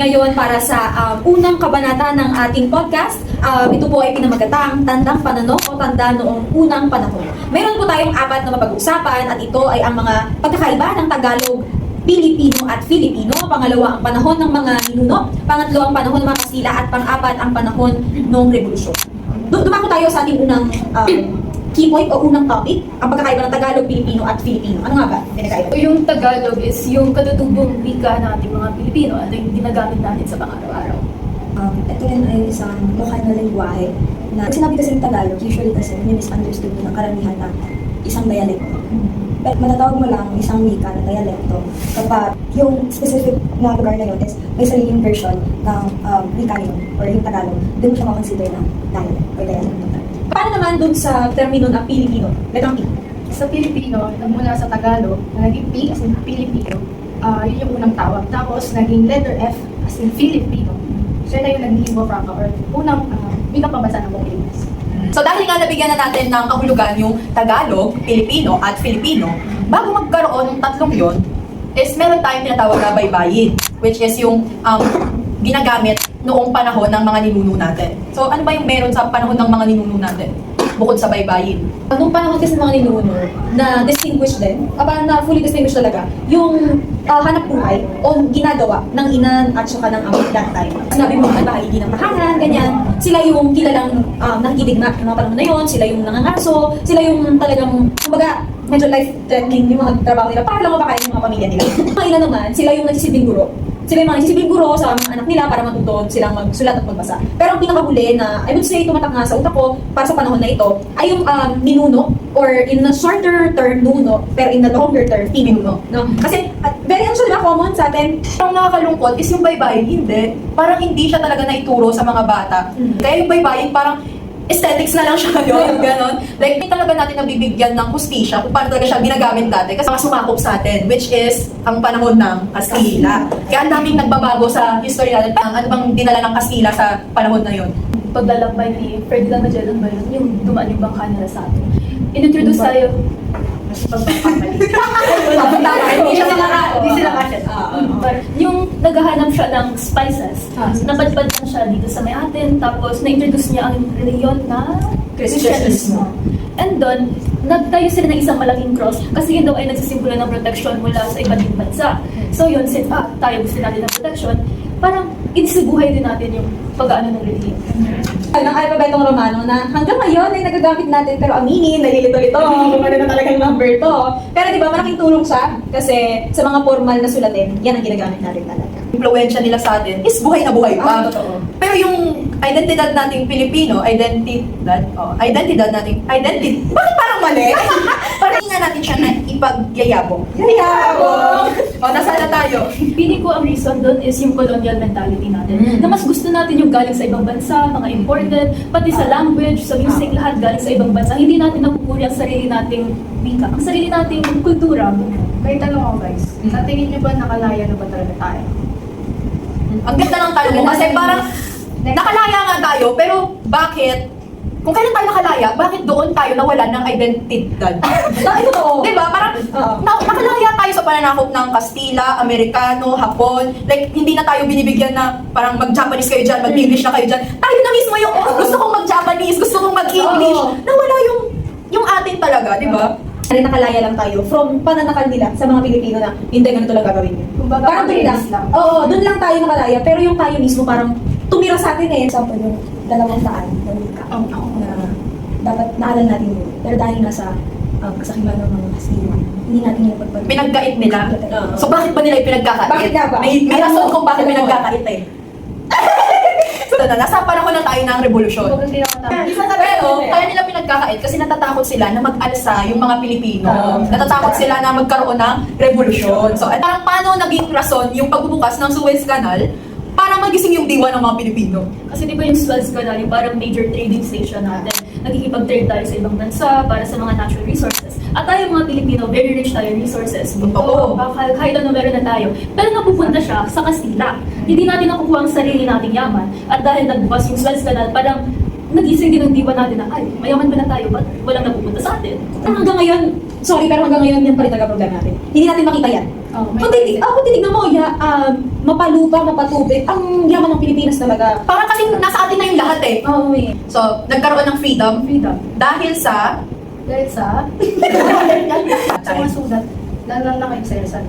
ngayon para sa um, unang kabanata ng ating podcast. Um, ito po ay pinamagatang Tandang Panano o Tanda Noong Unang Panahon. Meron po tayong apat na mapag-uusapan at ito ay ang mga pagkakaiba ng Tagalog, Pilipino at Filipino. Pangalawa, ang panahon ng mga ninuno. Pangatlo, ang panahon ng mga Kastila. At pang-apat, ang panahon ng Revolusyon. Du- Dumako tayo sa ating unang um, key point o unang topic, ang pagkakaiba ng Tagalog, Pilipino at Filipino. Ano nga ba? Pinakaiba. Yung Tagalog is yung katutubong wika ng ating mga Pilipino at yung ginagamit natin sa pang-araw-araw. Um, ito rin ay isang lokal na lingwahe na pag sinabi kasi ng Tagalog, usually kasi misunderstood ng karamihan na isang dialekto. Pero matatawag mo lang isang wika na dialekto kapag yung specific na lugar na yun is may sariling version ng um, wika yun or yung Tagalog, doon mo siya makonsider na dialect or dialect. Paano naman dun sa termino na Pilipino? Letrang P. Sa Pilipino, nagmula sa Tagalog, naging P as in Pilipino, ah yun yung unang tawag. Tapos naging letter F as in Filipino. Siya na yung naging lingua franca or unang uh, wika pambansa ng Pilipinas. So dahil nga nabigyan na natin ng kahulugan yung Tagalog, Pilipino at Filipino, bago magkaroon ng tatlong yon, is meron tayong tinatawag na baybayin, which is yung um, ginagamit noong panahon ng mga ninuno natin. So ano ba yung meron sa panahon ng mga ninuno natin? Bukod sa baybayin. Nung panahon kasi ng mga ninuno, na distinguish din, aba na fully distinguished talaga, yung ah, hanap buhay o ginagawa ng inan at saka ng ama that time. Sinabi mo ang bahagi ng tahanan, ganyan. Sila yung kilalang um, nakikidigma ng mga panahon na yun, sila yung nangangaso, sila yung talagang, kumbaga, medyo life-threatening yung mga trabaho nila para lang mapakain yung mga pamilya nila. mga ilan naman, sila yung nagsisilbing guro. Sila yung mga nagsisilbing guro sa mga anak nila para matuto silang magsulat at magbasa. Pero ang pinakahuli na, I would say, tumatak nga sa utak ko para sa panahon na ito, ay yung um, ninuno or in a shorter term, nuno, pero in a longer term, pinuno. No? Kasi, at very ano siya, di ba, common sa atin, Ang nakakalungkot is yung baybayin, hindi. Parang hindi siya talaga naituro sa mga bata. Mhm. Kaya yung baybayin parang aesthetics na lang siya yun, ganon. Like, hindi talaga natin nabibigyan ng hustisya kung paano talaga siya ginagamit dati kasi mga sumakop sa atin, which is ang panahon ng Kastila. Kaya ang daming nagbabago sa history natin. Ang ano bang dinala ng Kastila sa panahon na yun? Paglalakbay ni Ferdinand Magellan ba yun? Yung dumaan yung bangka nila sa atin. Inintroduce tayo. Mas pagpakamali. Tama, hindi siya sila Hindi sila kasya. But yung naghahanap siya ng spices, Ah, napadpad lang siya dito sa may atin, tapos na-introduce niya ang reliyon na Christianismo. And doon, nagtayo sila ng isang malaking cross kasi yun daw ay nagsisimbolo ng protection mula sa iba't ibang bansa. So yun, since ah, tayo gusto natin ng protection, parang inisibuhay din natin yung pag-ano ng reliyon. ng alpabetong Romano na hanggang ngayon ay nagagamit natin pero aminin, nalilito-lito kung ano na talagang number to. Pero di ba, malaking tulong siya kasi sa mga formal na sulatin, yan ang ginagamit natin talaga. Impluensya nila sa atin is buhay na buhay pa. Ah, totoo. Pero yung identidad nating Pilipino, identidad, oh, identidad nating, identity, bakit parang mali? parang hindi nga natin siya na ipagyayabong. Yayabong! O, nasa na tayo? Pili ko ang reason doon is yung colonial mentality natin. Mm. Na mas gusto natin yung galing sa ibang bansa, mga imported, pati sa language, sa music, lahat galing sa ibang bansa. Hindi natin napupuri ang sarili nating wika, ang sarili nating kultura. May tanong ako guys. Sa tingin niyo ba nakalaya na ba talaga tayo? Ang ganda ng tanong mo kasi parang nakalaya nga tayo, pero bakit? Kung kailan tayo nakalaya, bakit doon tayo nawalan ng identidad? Ay, totoo. Di ba? Parang Oo. na, nakalaya tayo sa pananakop ng Kastila, Amerikano, Hapon. Like, hindi na tayo binibigyan na parang mag-Japanese kayo dyan, mag-English na kayo dyan. Tayo na mismo yung gusto kong mag-Japanese, gusto kong mag-English. Oo. Nawala yung yung atin talaga, di ba? Rin nakalaya lang tayo from pananakal nila sa mga Pilipino na hindi ganito lang gagawin yun. Kumbaga, Parang doon lang. lang. Oo, doon lang tayo nakalaya. Pero yung tayo mismo parang tumira sa atin eh. Example, yung dalawang daan na wika na dapat naaral natin yun. Pero dahil nasa um, kasakiman ng mga Kastila, hindi natin yung pagpag... Pinagkait nila. Oo. So, bakit ba nila ipinagkakait? Bakit nga ba? May, may rason kung bakit pinagkakait eh. so, na, nasa panahon na tayo ng revolusyon. Ako pero, kaya nila pinagkakait kasi natatakot sila na mag-alsa yung mga Pilipino. Natatakot sila na magkaroon ng revolusyon. So, at parang paano naging rason yung pagbubukas ng Suez Canal para magising yung diwa ng mga Pilipino? Kasi di ba yung Suez Canal, yung parang major trading station natin, nagkikipag-trade tayo sa ibang bansa para sa mga natural resources. At tayo mga Pilipino, very rich tayo resources. Totoo. Oo, bakal, kahit ano meron na tayo. Pero napupunta siya sa Kastila. Hindi natin nakukuha ang sarili nating yaman. At dahil nagbukas yung Suez Canal, parang nagising din ang diwa natin na, ay, mayaman ba na tayo, ba't walang napupunta sa atin? Hanggang ngayon, sorry, pero hanggang ngayon yan pa rin talaga problema natin. Hindi natin makita yan. Oh, Kung titig, ah, kung titignan mo, ya, um, mapalupa, mapatubig, ang yaman ng Pilipinas talaga. Parang kasi nasa atin na yung lahat eh. Oo eh. So, nagkaroon ng freedom freedom. dahil sa Dahil sa sa mga sulat na na naka-exercise.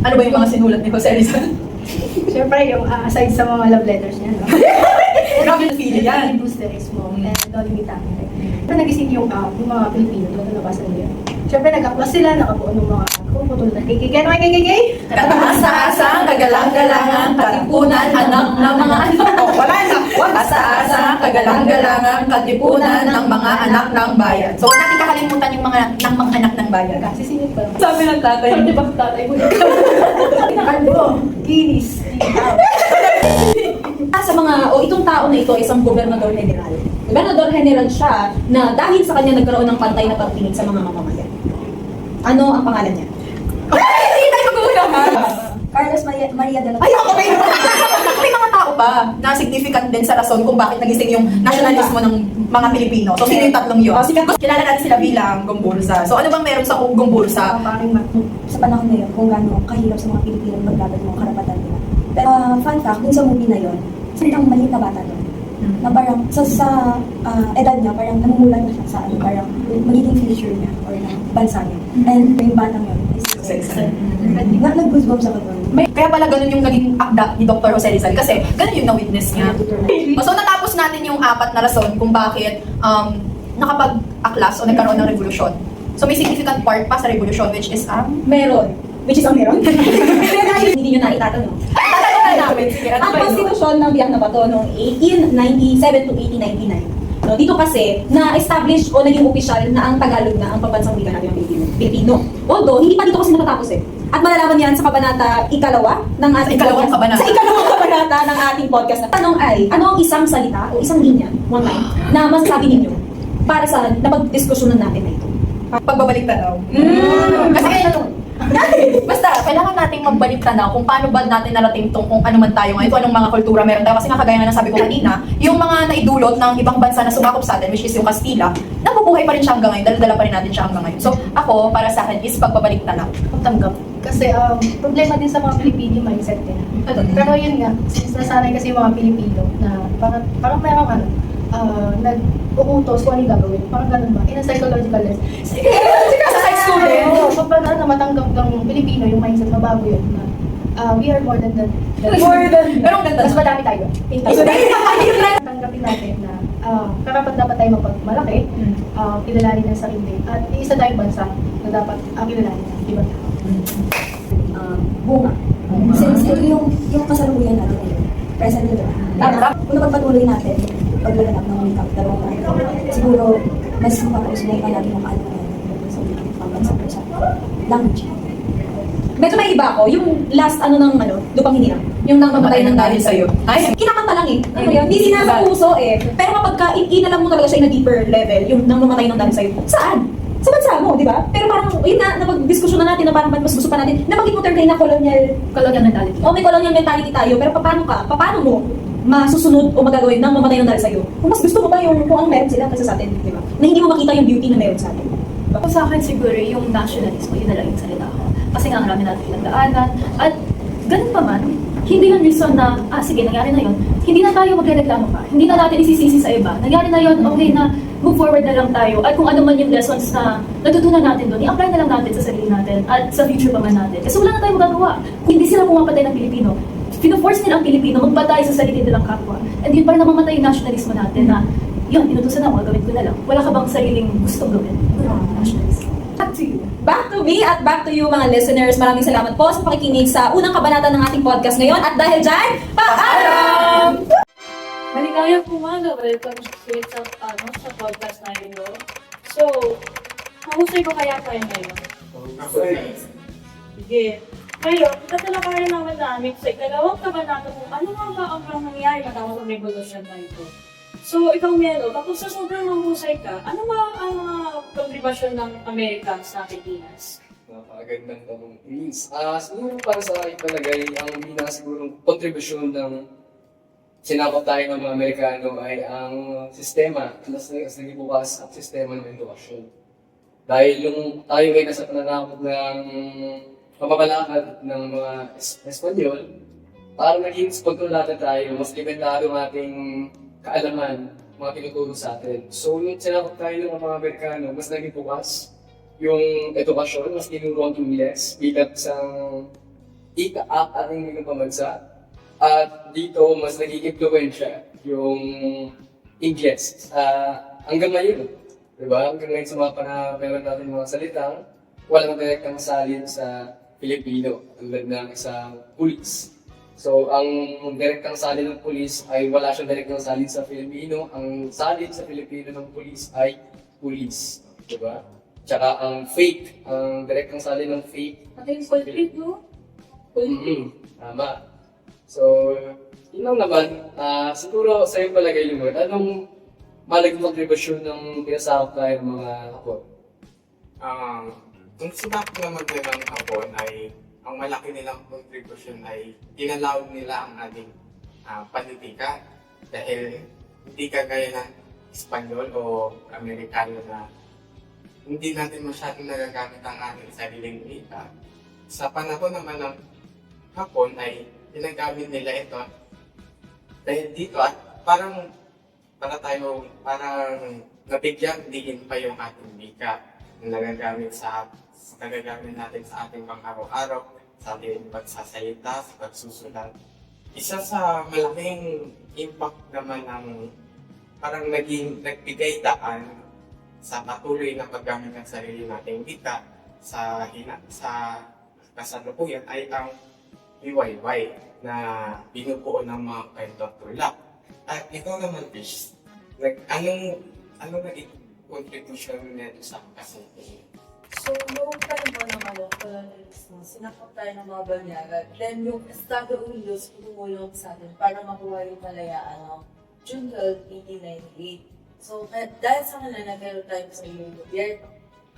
ano ba yung mga sinulat ni Jose Rizal? Siyempre, yung ah, aside sa mga love letters niya, no? Grabe na feeling yan. Boosterismo and Dolly Mitame. Pero nagising yung, ah, yung mga Pilipino, yung nalabasan nila. Siyempre, nag-aklas sila, nakabuo ng mga grupo tulad ng KKK. Ano kay KKK? Kataas-asang kagalang-galangan, katipunan, anak ng mga anak. Oh, wala na. Kataas-asang kagalang-galangan, katipunan ng mga anak ng bayan. So, huwag natin kakalimutan yung mga ng mga anak ng bayan. Pa lang. Sabi ng tatay. Di ba tatay mo? Kalbo, kinis. Ah, sa mga, o itong tao na ito, isang gobernador general. Gobernador general siya na dahil sa kanya nagkaroon ng pantay na pagtingin sa mga mamamayan. Ano ang pangalan niya? Hindi tayo mag-uunahan. Carlos Maria, Maria de la Ay, ako may, may mga tao pa na significant din sa rason kung bakit nagising yung nationalismo ng mga Pilipino. So, sino yung tatlong yun? Oh, sige. Kilala natin sila bilang Gombursa. So, ano bang meron sa Gombursa? Sa paring matu. sa panahon na yun kung gaano kahirap sa mga Pilipino maglaban ng karapatan nila. Pero uh, fun fact, dun sa movie na yun, isang maliit na bata doon. Na parang sa, sa ah, edad niya, parang namumulan na siya sa ano, parang magiging future niya or ng bansa niya. And yung batang yun is na, nag-goosebumps ako doon. May, kaya pala ganun yung naging akda ni Dr. Jose Rizal kasi ganun yung na-witness niya. So natapos natin yung apat na rason kung bakit um, nakapag-aklas o nagkaroon ng revolusyon. So may significant part pa sa revolusyon which is ang... Meron. Which is ang meron. Hindi nyo na itatanong. Tatanong na namin. Ang konstitusyon ng Biak na Bato noong 1897 to 1899. No, dito kasi, na-establish o naging opisyal na ang Tagalog na ang pambansang wika natin ng Pilipino. Pilipino. Although, hindi pa dito kasi natatapos eh. At malalaman yan sa kabanata ikalawa ng ating ikalawang podcast. kabanata. Sa ikalawang kabanata ng ating podcast. na Tanong ay, ano ang isang salita o isang linya, one line, na masasabi ninyo para sa napag-diskusyonan natin na ito? Pagbabalik tanaw. Kasi Basta, kailangan nating magbalik tanaw kung paano ba natin narating tong kung ano man tayo ngayon, kung anong mga kultura meron tayo. Kasi nga kagaya nga ng sabi ko kanina, yung mga naidulot ng ibang bansa na sumakop sa atin, which is yung Kastila, nabubuhay pa rin siya hanggang ngayon, dala-dala pa rin natin siya hanggang ngayon. So, ako, para sa akin, is pagbabalik tanaw. Tanggap. Kasi um, problema din sa mga Pilipino yung mindset nila. Pero yun nga, since nasanay kasi yung mga Pilipino na parang, parang merong ano, uh, nag-uutos kung ano gagawin. Parang ganun ba? In a psychological. Sa eh. Oo, kapag ano, matanggap ng Pilipino yung mindset, mabago yun. Na, uh, we are more than that. More than- Pero ang ganda. Mas madami tayo. Tanggapin natin na uh, karapat dapat tayo mapagmalaki, uh, kilalanin ang sarili, at isa tayong bansa na dapat uh, kilalanin ng ibang tao. um, bunga. Since ito yung, yung kasalukuyan natin ngayon, present ito. Tama. Kung napagpatuloy natin, paglaganap ng wikang dalawang tayo, siguro mas mapapusbong pa natin ang ano sa wikang pambansa ko sa language. Medyo may iba ako. Yung last ano ng ano, lupang hinirang. Yung nang mamatay ng dahil sa'yo. Ay, Kinakanta lang eh. Ano yun? Hindi sinasa puso eh. Pero kapag ka, in- inalam mo talaga siya in a deeper level, yung nang mamatay ng dahil sa'yo, saan? Sa bansa mo, di ba? Pero parang, yun na, napag-diskusyon na natin na parang mas gusto pa natin. Nabanggit mo term kayo na colonial, Colonial mentality. o may colonial mentality tayo, pero paano ka? Paano mo masusunod o magagawin nang mamatay ng dahil sa'yo? Kung mas gusto mo ba yung kung ang meron sila kasi sa atin, di ba? Na hindi mo makita yung beauty na meron sa atin. Ako sa akin siguro yung nationalismo, yun na lang yung salita ko. Kasi nga marami natin pinagdaanan. At ganun pa man, hindi yung reason na, ah sige, nangyari na yun. Hindi na tayo magreklamo pa. Hindi na natin isisisi sa iba. Nangyari na yun, okay na, move forward na lang tayo. At kung ano man yung lessons na natutunan natin doon, i-apply na lang natin sa sarili natin at sa future pa man natin. Kasi wala na tayong magagawa. Kung hindi sila pumapatay ng Pilipino, pino-force nila ang Pilipino magpatay sa sarili nilang kapwa. And yun pa rin namamatay yung nationalismo natin na, yun, inutusan na ako, gawin ko na lang. Wala ka bang sariling gustong gawin? Back to me at back to you mga listeners. Maraming salamat po sa pakikinig sa unang kabanata ng ating podcast ngayon. At dahil dyan, paalam! Maligayang umaga. Welcome straight sa, ano, sa podcast natin, no? So, mahusay ko kaya kayo ngayon? Sige. Ngayon, tatalakayan naman namin sa ikalawang kabanata kung ano nga ba ang nangyayari matapos ang revolusyon na ito. So, ikaw Melo, tapos sa sobrang mahusay ka, ano ba ang mga kontribasyon ng Amerika sa Pilipinas? Napakagandang tanong. Please, ah siguro para sa akin talaga ay ang una sigurong kontribusyon ng sinakop tayo ng mga Amerikano ay ang sistema, mas, mas naging bukas ang sistema ng edukasyon. Dahil yung tayo ay nasa pananakot ng papabalakad ng mga es- Espanyol, parang naging kontrolado tayo, mas limitado ang ating kaalaman, mga tinuturo sa atin. So, nung sinakot tayo ng mga Amerikano, mas naging bukas yung edukasyon, mas tinuro ang Ingles bilang isang ika-up ating mga pambansa. At dito, mas naging impluensya yung Ingles. Ah, hanggang ngayon, di ba? Hanggang ngayon sa mga panapera natin mga salitang, walang direktang salin sa Pilipino, tulad ng isang pulis. So, ang direktang salin ng pulis ay wala siyang direktang salin sa Filipino. Ang salin sa Filipino ng pulis ay pulis. Di ba? Tsaka ang fake, ang direktang salin ng fake Pati yung culprit, no? Mm-hmm. Tama. So, yun lang naman. Ah, siguro sa iyong palagay lumot, anong malaking kontribusyon ng pinasakop tayo ng mga hapon? Um, kung sinabi naman nila ng hapon ay ang malaki nilang contribution ay inalaw nila ang ating ah, politika dahil hindi kagaya ng Espanyol o Amerikano na hindi natin masyadong nagagamit ang ating sariling wika. Sa panahon naman ng hapon ay ginagamit nila ito dahil dito at parang para tayo parang nabigyan din pa yung ating wika na nagagamit sa sa nagagamit natin sa ating pang-araw-araw, sa ating pagsasalita, sa pagsusulat. Isa sa malaking impact naman ng parang naging nagbigay daan sa patuloy na paggamit ng sarili nating wika sa hina, sa kasalukuyan ay ang UYY na binubuo ng mga kwento tulak. At ikaw naman, Fish, nag, anong, anong naging contribution nito sa kasalukuyan? So, noong panahon ng ano, colonialismo, sinakop tayo ng mga banyaga. Then, yung Estado Unidos tumulong sa atin para makuha yung kalayaan ng June 12, 1898. So, dahil sa kanila, nagkaroon tayo sa yung gobyerno.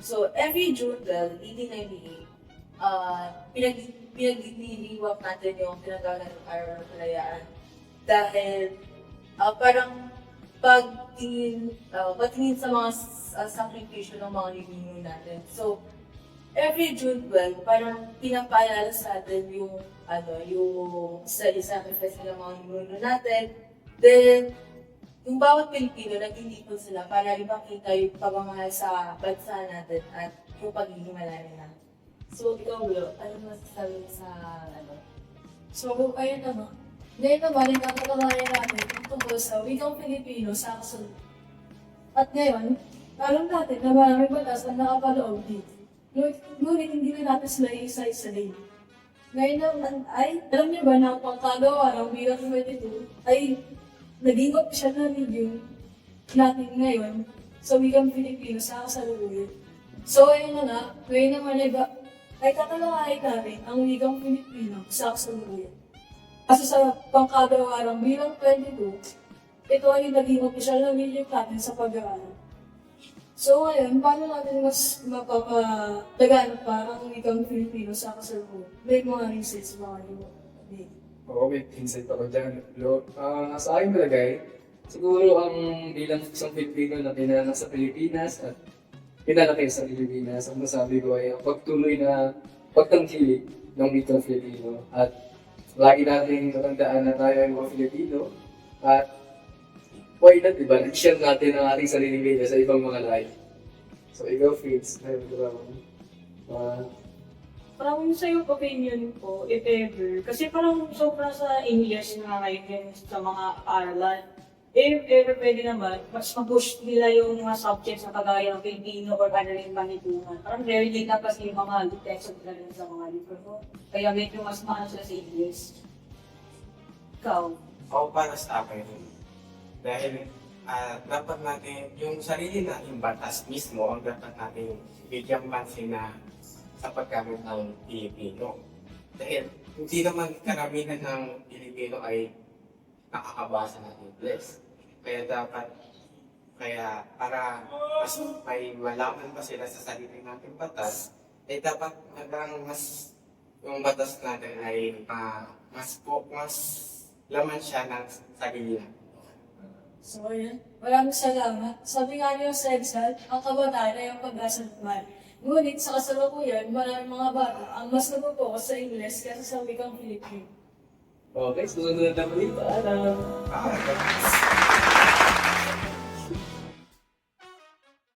So, every June 12, 1898, uh, pinag pinagliliwag natin yung tinagalan ng araw ng kalayaan. Dahil ah, parang pagtingin, uh, pagtingin sa mga uh, sakripisyo ng mga nininyo natin. So, every June 12, parang pinapaalala sa atin yung, ano, yung study sacrifice ng mga nininyo natin. Then, yung bawat Pilipino, nag-indipon sila para ipakita yung pagmamahal sa bansa natin at yung malalim na. So, ikaw, Will, ano masasabi mo sa, ano, So, ayun ano. Ngayon naman, yung kakatalayan natin tungkol sa wikang Pilipino sa kasunod. At ngayon, alam natin na maraming batas na nakapaloob dito. Ngunit hindi na natin sila isa-isa din. Ngayon naman ay, alam niyo ba na ang pangkagawa ng bilang 22 ay naging official na medium natin ngayon sa wikang Pilipino sa kasalukuyan. So, ayun na nga, ngayon naman ay, ba, ay tatalakayin natin ang wikang Pilipino sa kasalukuyan. Kasi sa pangkagawa ng bilang 22, ito ay naging official na medium natin sa pag-aaral. So ngayon, paano natin mas mapapalagaan pa ang wikang Pilipino sa kasalukuyan? May mga research mga yun. Oo, may insight ako dyan. Lo, ah, sa aking palagay, siguro ang bilang isang Pilipino na pinanganak sa Pilipinas at pinalaki sa Pilipinas, ang masabi ko ay ang pagtuloy na pagtangkilik ng wikang Filipino. At lagi nating tatandaan na tayo ay mga Filipino at why not, diba? Nag-share natin ang ating sariling media sa ibang mga lahi. So, ikaw, Fritz, meron ka ba? Uh, Parang sa yung opinion ko, if ever, kasi parang sobra sa English na ngayon sa mga aralan. If ever pwede naman, mas mag-push nila yung mga subjects na kagaya ng Filipino or ano rin panituhan. Parang late na kasi yung mga texts na rin sa mga libro ko. Kaya medyo mas maano sila sa English. Ikaw? o para sa akin. Dahil ah, dapat natin, yung sarili nating batas mismo, ang dapat natin bigyan pansin na sa paggamit ng Pilipino. Dahil hindi naman karamihan ng Pilipino ay nakakabasa ng English. Kaya dapat, kaya para mas may malaman pa sila sa sarili nating batas, eh dapat hanggang mas yung batas natin ay ah, mas po, mas laman siya ng sarili natin. So, ayun. Maraming salamat. Sabi nga niyo sa Exal, ang kabataan ay ang pag-asa buhay. Ngunit sa kasalukuyan, maraming mga bata ang mas nabubukas sa Ingles kaysa sa wikang Filipino. Okay, susunod na ulit. Paalam. Ah,